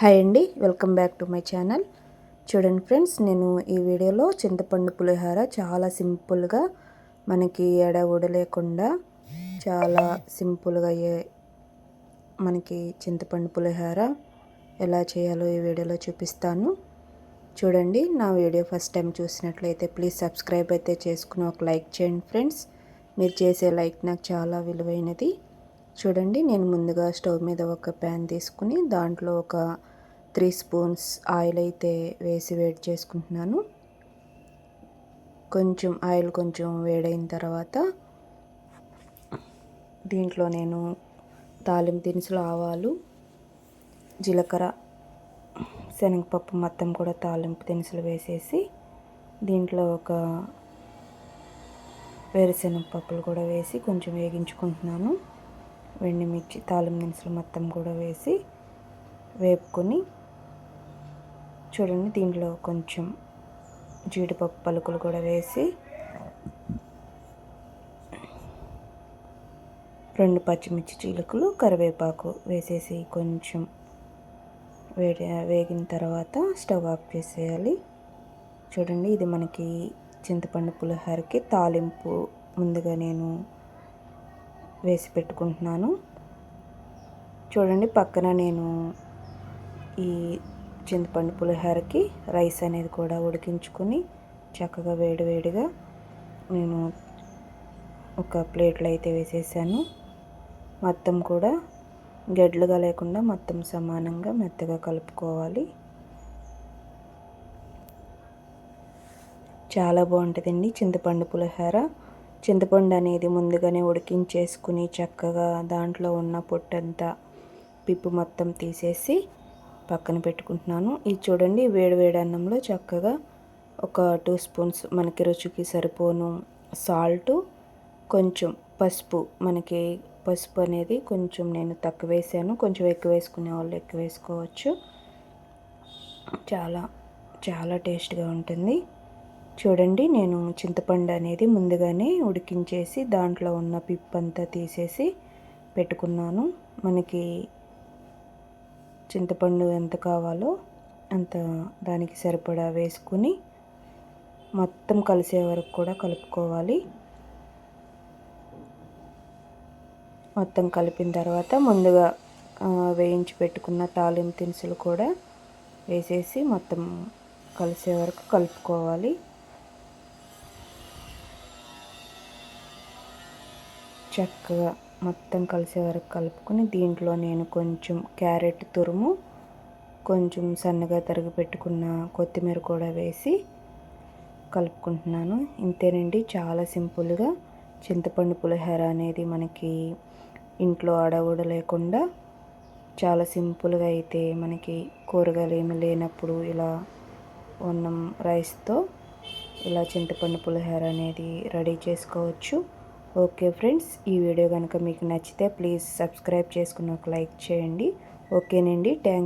Hi అండి welcome back to my channel. చూడండి friends నేను ఈ వీడియోలో చింతపండు పులిహోర చాలా సింపుల్గా మనకి ఎడవుడ లేకుండా చాలా సింపుల్గా అయ్యే మనకి చింతపండు పులిహోర ఎలా చేయాలో ఈ వీడియోలో చూపిస్తాను. చూడండి నా వీడియో ఫస్ట్ టైం చూసినట్లయితే ప్లీజ్ సబ్స్క్రైబ్ అయితే చేసుకుని ఒక లైక్ చేయండి ఫ్రెండ్స్. మీరు చేసే లైక్ నాకు చాలా విలువైనది. చూడండి నేను ముందుగా స్టవ్ మీద ఒక ప్యాన్ తీసుకుని దాంట్లో ఒక త్రీ స్పూన్స్ ఆయిల్ అయితే వేసి వేడి చేసుకుంటున్నాను. కొంచెం ఆయిల్ కొంచెం వేడైన తర్వాత దీంట్లో నేను తాలింపు దినుసులు ఆవాలు జీలకర్ర శనగపప్పు మొత్తం కూడా తాలింపు దినుసులు వేసేసి దీంట్లో ఒక వేరుశనగ పప్పులు కూడా వేసి కొంచెం వేగించుకుంటున్నాను. మిర్చి తాలింపు దినుసులు మొత్తం కూడా వేసి వేపుకొని చూడండి దీంట్లో కొంచెం జీడిపప్పు పలుకులు కూడా వేసి రెండు పచ్చిమిర్చి చీలకలు కరివేపాకు వేసేసి కొంచెం వేడి వేగిన తర్వాత స్టవ్ ఆఫ్ చేసేయాలి. చూడండి ఇది మనకి చింతపండు పులిహోరకి తాలింపు. ముందుగా నేను వేసి పెట్టుకుంటున్నాను. చూడండి పక్కన నేను ఈ చింతపండు పులిహోరకి రైస్ అనేది కూడా ఉడికించుకొని చక్కగా వేడివేడిగా నేను ఒక ప్లేట్లో అయితే వేసేసాను. మొత్తం కూడా గడ్లుగా లేకుండా మొత్తం సమానంగా మెత్తగా కలుపుకోవాలి. చాలా బాగుంటుందండి చింతపండు పులిహోర. చింతపండు అనేది ముందుగానే ఉడికించేసుకుని చక్కగా దాంట్లో ఉన్న పొట్టంతా పిప్పు మొత్తం తీసేసి పక్కన పెట్టుకుంటున్నాను. ఇది చూడండి వేడివేడి అన్నంలో చక్కగా ఒక టూ స్పూన్స్ మనకి రుచికి సరిపోను సాల్ట్ కొంచెం పసుపు. మనకి పసుపు అనేది కొంచెం నేను తక్కువ వేసాను. కొంచెం ఎక్కువ వేసుకునే వాళ్ళు ఎక్కువ వేసుకోవచ్చు. చాలా చాలా టేస్ట్గా ఉంటుంది. చూడండి నేను చింతపండు అనేది ముందుగానే ఉడికించేసి దాంట్లో ఉన్న పిప్పంతా తీసేసి పెట్టుకున్నాను. మనకి చింతపండు ఎంత కావాలో అంత దానికి సరిపడా వేసుకుని మొత్తం కలిసే వరకు కూడా కలుపుకోవాలి. మొత్తం కలిపిన తర్వాత ముందుగా వేయించి పెట్టుకున్న తాలింపు దినుసులు కూడా వేసేసి మొత్తం కలిసే వరకు కలుపుకోవాలి. చక్కగా మొత్తం కలిసే వరకు కలుపుకొని దీంట్లో నేను కొంచెం క్యారెట్ తురుము కొంచెం సన్నగా తరిగి పెట్టుకున్న కొత్తిమీర కూడా వేసి కలుపుకుంటున్నాను. ఇంతేనండి చాలా సింపుల్గా చింతపండు పులిహోర అనేది మనకి ఇంట్లో అడవుడ లేకుండా చాలా సింపుల్గా అయితే మనకి కూరగాయలు ఏమి లేనప్పుడు ఇలా ఉన్నం రైస్తో ఇలా చింతపండు పులిహోర అనేది రెడీ చేసుకోవచ్చు. ఓకే ఫ్రెండ్స్ ఈ వీడియో కనుక మీకు నచ్చితే ప్లీజ్ సబ్స్క్రైబ్ చేసుకుని ఒక లైక్ చేయండి. ఓకేనండి థ్యాంక్